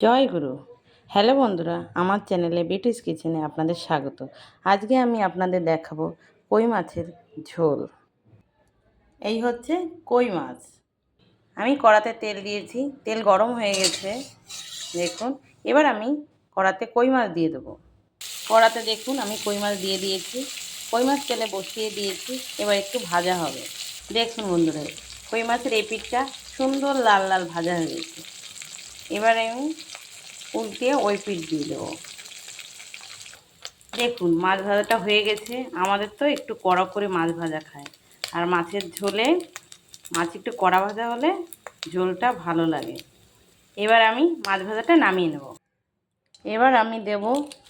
জয় গুরু। Hello বন্ধুরা, আমার চ্যানেলে বেটিস কিচেনে আপনাদের স্বাগত। আজকে আমি আপনাদের দেখাবো কই মাছের ঝোল। এই হচ্ছে কই মাছ। আমি কড়াতে তেল দিয়েছি, তেল গরম হয়ে গেছে, দেখুন। এবার আমি কড়াতে কই মাছ দিয়ে দেবো। কড়াতে দেখুন, আমি কই মাছ দিয়ে দিয়েছি। কই মাছ তেলে বসিয়ে দিয়েছি, এবার একটু ভাজা হবে। দেখুন বন্ধুরা, কই মাছের এই পিঠটা সুন্দর লাল লাল ভাজা হয়ে গেছে। এবারে আমি উল্টিয়ে ওই পিঠ দিয়ে দেবো। দেখুন, মাছ ভাজাটা হয়ে গেছে। আমাদের তো একটু কড়া করে মাছ ভাজা খায়। আর মাছের ঝোলে, মাছ একটু কড়া ভাজা হলে ঝোলটা ভালো লাগে। এবার আমি মাছ ভাজাটা নামিয়ে নেব। এবার আমি দেব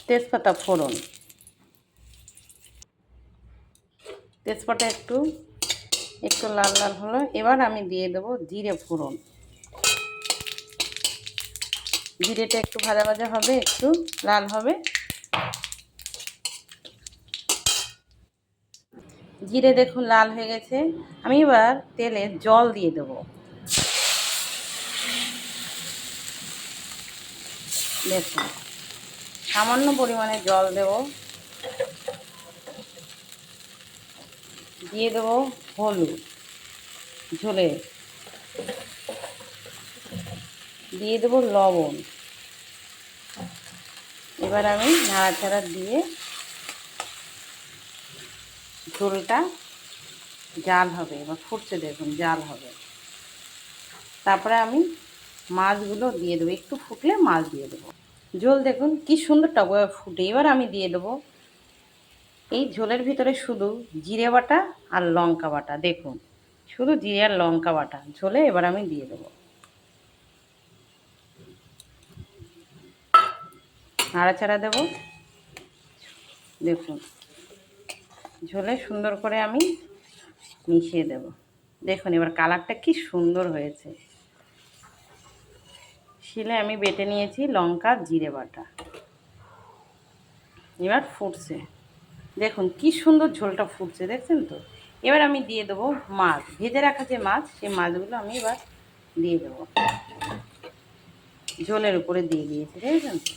তেজপাতা ফোড়ন। তেজপাতা একটু একটু লাল লাল হলো। এবার আমি দিয়ে দেবো জিরে ফোড়ন। জিরেটা একটু ভাজা ভাজা হবে, একটু লাল হবে। জিরে দেখুন লাল হয়ে গেছে। আমি এবার তেলে জল দিয়ে দেবো। দেখুন, সামান্য পরিমাণে জল দেব। দিয়ে দেবো হলুদ ঝোলে। দিয়ে দেবো লবণ। এবার আমি নাড়াচাড়া দিয়ে ঝোলটা জাল হবে, এবার ফুটছে দেখুন জাল হবে। তারপরে আমি মাছগুলো দিয়ে দেবো, একটু ফুটলে মাছ দিয়ে দেবো। ঝোল দেখুন কি সুন্দর টক ফুটে, এবার আমি দিয়ে দেবো এই ঝোলের ভিতরে শুধু জিরে বাটা আর লঙ্কা বাটা, দেখুন। শুধু জিরে আর লঙ্কা বাটা, ঝোলে এবার আমি দিয়ে দেবো। নাড়াচাড়া দেব। দেখুন, ঝোলে সুন্দর করে আমি মিশিয়ে দেব। দেখুন, এবার কালারটা কি সুন্দর হয়েছে। শিলে আমি বেটে নিয়েছি লঙ্কা, জিরে বাটা। এবার ফুটছে। দেখুন, কি সুন্দর ঝোলটা ফুটছে, দেখছেন তো? এবার আমি দিয়ে দেবো মাছ। ভেজে রাখা যে মাছ, সেই মাছগুলো আমি এবার দিয়ে দেবো। ঝোলের উপরে দিয়ে দিয়েছি, দেখেছেন তো?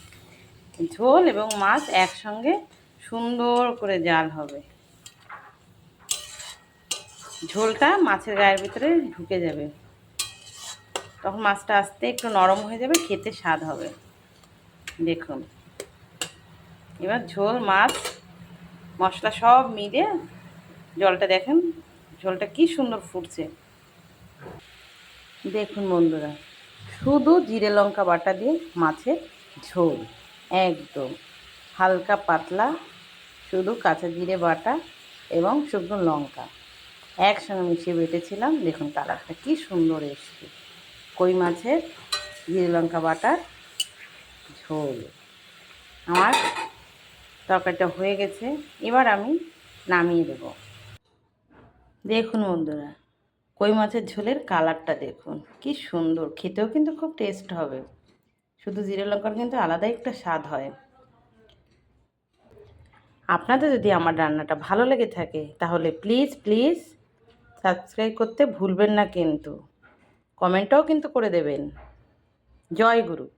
ঝোল এবং মাছ একসঙ্গে সুন্দর করে জাল হবে। ঝোলটা মাছের গায়ের ভিতরে ঢুকে যাবে। তখন মাছটা আস্তে একটু নরম হয়ে যাবে, খেতে স্বাদ হবে। দেখুন। এবার ঝোল, মাছ, মশলা সব মিলে জলটা দেখেন, ঝোলটা কি সুন্দর ফুটছে। দেখুন বন্ধুরা, শুধু জিরে লঙ্কা বাটা দিয়ে মাছের ঝোল। একদম। হালকা পাতলা, শুধু কাঁচা জিরে বাটা এবং শুকনো লঙ্কা। একসঙ্গে মিশিয়ে বেটেছিলাম। দেখুন কালারটা কী সুন্দর এসছে। কই মাছের জিরে লঙ্কা বাটার ঝোল। আমার তরকারিটা হয়ে গেছে। এবার আমি নামিয়ে দেব। দেখুন বন্ধুরা, কই মাছের ঝোলের কালারটা দেখুন। কি সুন্দর। খেতেও কিন্তু খুব টেস্ট হবে। শুধু জিরে লঙ্কার কিন্তু আলাদাই একটা স্বাদ হয়। আপনাদের যদি আমার রান্নাটা ভালো লেগে থাকে, তাহলে প্লিজ প্লিজ সাবস্ক্রাইব করতে ভুলবেন না কিন্তু। কমেন্টও কিন্তু করে দেবেন। জয় গুরু।